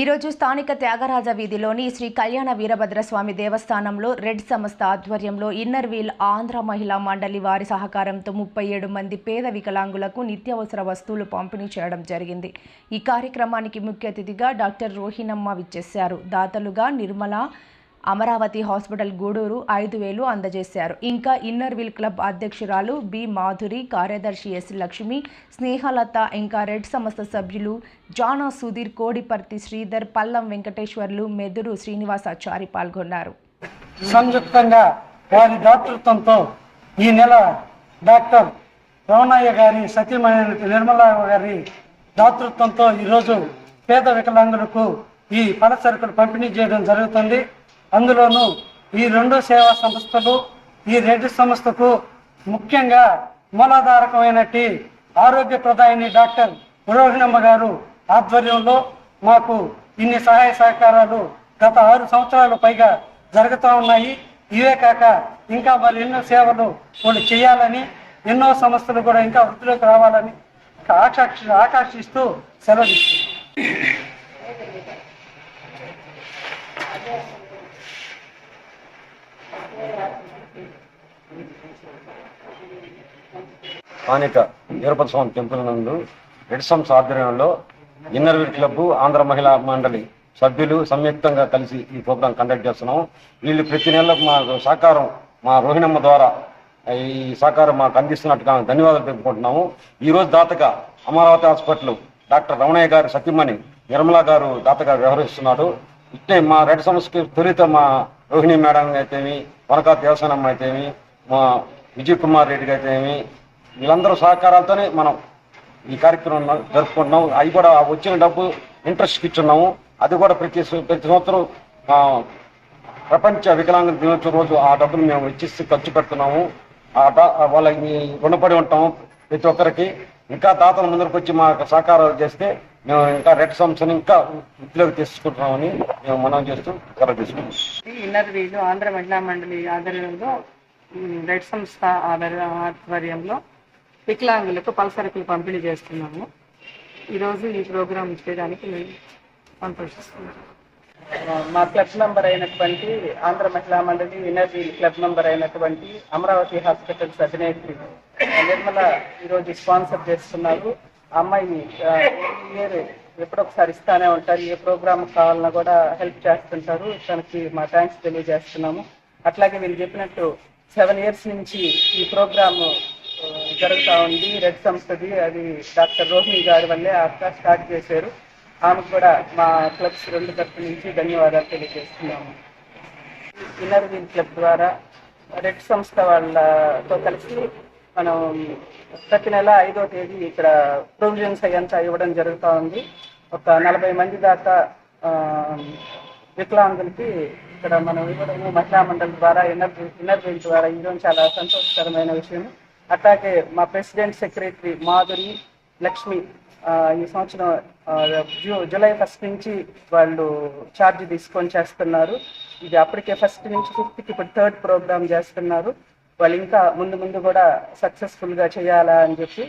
ఈరోజు స్థానిక త్యాగరాజ వీధిలోని శ్రీ కళ్యాణ వీరభద్రస్వామి దేవస్థానంలో రెడ్ సంస్థ ఆధ్వర్యంలో ఇన్నర్ వీల్ ఆంధ్ర మహిళా మండలి వారి సహకారంతో ముప్పై ఏడు మంది పేద వికలాంగులకు నిత్యావసర వస్తువులు పంపిణీ చేయడం జరిగింది. ఈ కార్యక్రమానికి ముఖ్య అతిథిగా డాక్టర్ రోహిణమ్మ విచ్చేశారు. దాతలుగా నిర్మల అమరావతి హాస్పిటల్ గూడూరు ఐదు వేలు అందజేశారు. ఇంకా ఇన్నర్ వీల్ క్లబ్ అధ్యక్షురాలు బి మాధురి కార్యదర్శి ఎస్ లక్ష్మి స్నేహలత ఇంకా రెడ్ సంస్థ సభ్యులు జానా సుధీర్ కోడిపర్తి శ్రీధర్ పల్లం వెంకటేశ్వర్లు మెదురు శ్రీనివాసాచారి పాల్గొన్నారు. సంయుక్తంగా వారి దాతృత్వంతో ఈ నెల డాక్టర్ రమణయ్య గారి సతీమణి నిర్మలా గారి దాతృత్వంతో ఈరోజు పేద వికలాంగులకు ఈ పలసరుకులు పంపిణీ చేయడం జరుగుతుంది. అందులోనూ ఈ రెండు సేవా సంస్థలు ఈ రెడ్డి సంస్థకు ముఖ్యంగా మూలాధారకమైనటి ఆరోగ్య ప్రధాని డాక్టర్ పురోహిణమ్మ గారు ఆధ్వర్యంలో మాకు ఇన్ని సహాయ సహకారాలు గత ఆరు సంవత్సరాలు పైగా జరుగుతూ ఉన్నాయి. ఇవే కాక ఇంకా మరి ఎన్నో సేవలు వాళ్ళు చేయాలని ఎన్నో సంస్థలు కూడా ఇంకా వృద్ధిలోకి రావాలని ఆకాక్ష ఆకాంక్షిస్తూ సెలవు స్థానిక వీరభద్ర స్వామి టెంపుల్ నందు రెడ్ ఆధ్వర్యంలో inner wheel club Andhra Mahila Mandali సభ్యులు సంయుక్తంగా కలిసి ఈ ప్రోగ్రాం కండక్ట్ చేస్తున్నాం. వీళ్ళు ప్రతి నెల మా సహకారం మా రోహిణమ్మ ద్వారా ఈ సహకారం మాకు అందిస్తున్నట్టుగా ధన్యవాదాలు తెలుపుకుంటున్నాము. ఈ రోజు దాతగా అమరావతి హాస్పిటల్ డాక్టర్ రమణయ్య గారు సత్యమణి నిర్మలా గారు దాతగా వ్యవహరిస్తున్నాడు ఇట్టే మా రెడ్ సంస్థకి తొలిత మా రోహిణి మేడం అయితేమి వనకా దేవస్థానం అయితేమి మా విజయ్ కుమార్ రెడ్డి అయితేమి వీళ్ళందరూ సహకారాలతోనే మనం ఈ కార్యక్రమం జరుపుకుంటున్నాం అవి కూడా వచ్చిన డబ్బు ఇంట్రెస్ట్ ఇచ్చున్నాము. అది కూడా ప్రతి ప్రతి సంవత్సరం ప్రపంచ వికలాంగ దినోత్సవం రోజు ఆ డబ్బులు మేము ఇచ్చిస్తూ ఖర్చు పెడుతున్నాము. ఆ వాళ్ళకి రుణపడి ఉంటాము ప్రతి ఒక్కరికి. ఇంకా దాతల ముందరకు వచ్చి మా సహకారాలు చేస్తే మేము ఇంకా రెడ్ సంస్థను ఇంకా వృద్ధిలోకి తీసుకుంటున్నామని మేము మనం చేస్తూ సెలవు తీసుకుంటాం ఇన్నర్ వీలు ఆంధ్ర మహిళా మండలి ఆధ్వర్యంలో రెడ్ సంస్థ ఆధ్వర్యంలో వికలాంగులకు పలసరకులు పంపిణీ చేస్తున్నాము. ఈరోజు ఈ ప్రోగ్రాం చేయడానికి సంతోషిస్తున్నాము మా క్లబ్ మెంబర్ అయినటువంటి ఆంధ్ర మహిళా మండలి ఎనర్జీ క్లబ్ మెంబర్ అయినటువంటి అమరావతి హాస్పిటల్స్ అధినేత్రి నిర్మల ఈరోజు స్పాన్సర్ చేస్తున్నారు. అమ్మాయిని ఇయర్ ఎప్పుడొకసారి ఇస్తానే ఉంటారు. ఏ ప్రోగ్రామ్ కావాలన్నా కూడా హెల్ప్ చేస్తుంటారు. తనకి మా థ్యాంక్స్ తెలియజేస్తున్నాము. అట్లాగే వీళ్ళు చెప్పినట్టు సెవెన్ ఇయర్స్ నుంచి ఈ ప్రోగ్రామ్ జరుగుతూ ఉంది. రెడ్ సంస్థది అది డాక్టర్ రోహిణి గారి వల్లే అక్క స్టార్ట్ చేశారు. ఆమెకు కూడా మా క్లబ్స్ రెండు తరఫు నుంచి ధన్యవాదాలు తెలియజేస్తున్నాము. ఇన్నర్ వీల్ క్లబ్ ద్వారా రెడ్ సంస్థ వాళ్ళతో కలిసి మనం ప్రతి నెల ఐదో తేదీ ఇక్కడ ప్రొవిజన్స్ అయ్యంతా ఇవ్వడం జరుగుతూ ఉంది. ఒక నలభై మంది దాకా వికలాంగులకి ఇక్కడ మనం ఇవ్వడము మహిళా మండలి ద్వారా ఇన్నర్ ఇన్నర్ ద్వారా ఇవ్వడం చాలా సంతోషకరమైన విషయం అట్లాగే మా ప్రెసిడెంట్ సెక్రటరీ మాధురి లక్ష్మి ఈ సంవత్సరం జూ జూలై ఫస్ట్ నుంచి వాళ్ళు ఛార్జ్ తీసుకొని చేస్తున్నారు. ఇది అప్పటికే ఫస్ట్ నుంచి ఫిఫ్త్కి ఇప్పుడు థర్డ్ ప్రోగ్రామ్ చేస్తున్నారు. వాళ్ళు ఇంకా ముందు ముందు కూడా సక్సెస్ఫుల్గా చేయాలా అని చెప్పి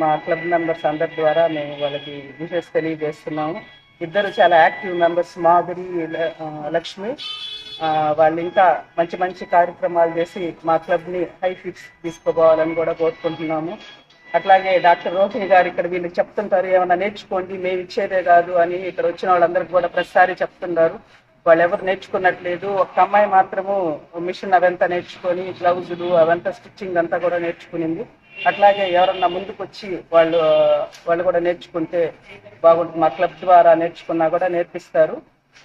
మా క్లబ్ మెంబర్స్ అందరి ద్వారా మేము వాళ్ళకి విషెస్ తెలియజేస్తున్నాము. ఇద్దరు చాలా యాక్టివ్ మెంబర్స్ మాధురి లక్ష్మి. వాళ్ళు ఇంకా మంచి మంచి కార్యక్రమాలు చేసి మా క్లబ్ని హై ఫిక్స్ తీసుకుపోవాలని కూడా కోరుకుంటున్నాము. అట్లాగే డాక్టర్ రోహిణి గారు ఇక్కడ వీళ్ళు చెప్తుంటారు ఏమైనా నేర్చుకోండి మేము ఇచ్చేదే కాదు అని ఇక్కడ వచ్చిన వాళ్ళందరికీ కూడా ప్రతిసారి చెప్తున్నారు వాళ్ళు ఎవరు నేర్చుకున్నట్లేదు. ఒక అమ్మాయి మాత్రము మిషన్ అవంతా నేర్చుకొని గ్లౌజులు అవంతా స్టిచ్చింగ్ అంతా కూడా నేర్చుకునింది. అట్లాగే ఎవరన్నా ముందుకు వచ్చి వాళ్ళు వాళ్ళు కూడా నేర్చుకుంటే బాగుంటుంది. మా క్లబ్ ద్వారా నేర్చుకున్నా కూడా నేర్పిస్తారు.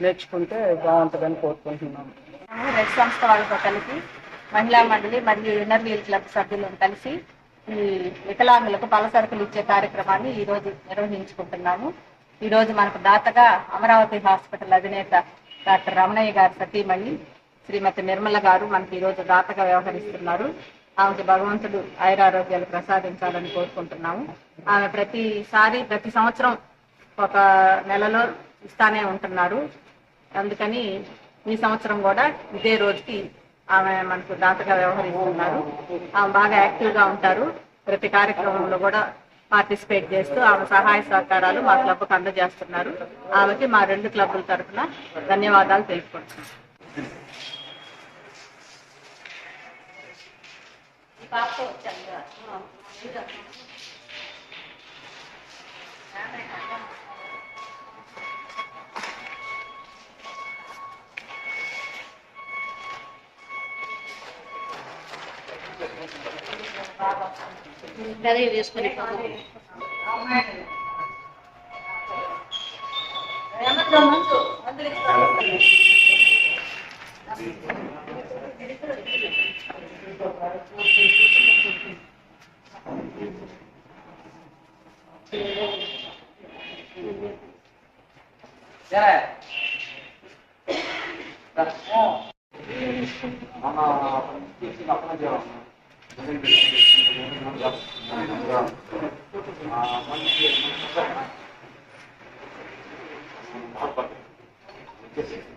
నేర్చుకుంటే బాగుంటుందని కోరుకుంటున్నాము. రెడ్ సంస్థ వాళ్ళతో కలిపి మహిళా మండలి మరియు ఇన్నర్ వీల్ క్లబ్ సభ్యులను కలిసి ఈ వికలాంగులకు పలసరుకులు ఇచ్చే కార్యక్రమాన్ని ఈ రోజు నిర్వహించుకుంటున్నాము. ఈ రోజు మనకు దాతగా అమరావతి హాస్పిటల్ అధినేత డాక్టర్ రమణయ్య గారి సతీమణి శ్రీమతి నిర్మల గారు మనకి ఈ రోజు దాతగా వ్యవహరిస్తున్నారు. ఆమెకి భగవంతుడు ఆయురారోగ్యాలు ప్రసాదించాలని కోరుకుంటున్నాము. ఆమె ప్రతిసారి ప్రతి సంవత్సరం ఒక నెలలో ఇస్తానే ఉంటున్నారు. అందుకని ఈ సంవత్సరం కూడా ఇదే రోజుకి ఆమె మనకు దాతగా వ్యవహరిస్తున్నారు. ఆమె బాగా యాక్టివ్గా ఉంటారు. ప్రతి కార్యక్రమంలో కూడా పార్టిసిపేట్ చేస్తూ ఆమె సహాయ సహకారాలు మా క్లబ్కు అందజేస్తున్నారు. ఆమెకి మా రెండు క్లబ్ల తరఫున ధన్యవాదాలు తెలుపుకుంటున్నాం. Thank. 예. 자, 어. 아마 스티치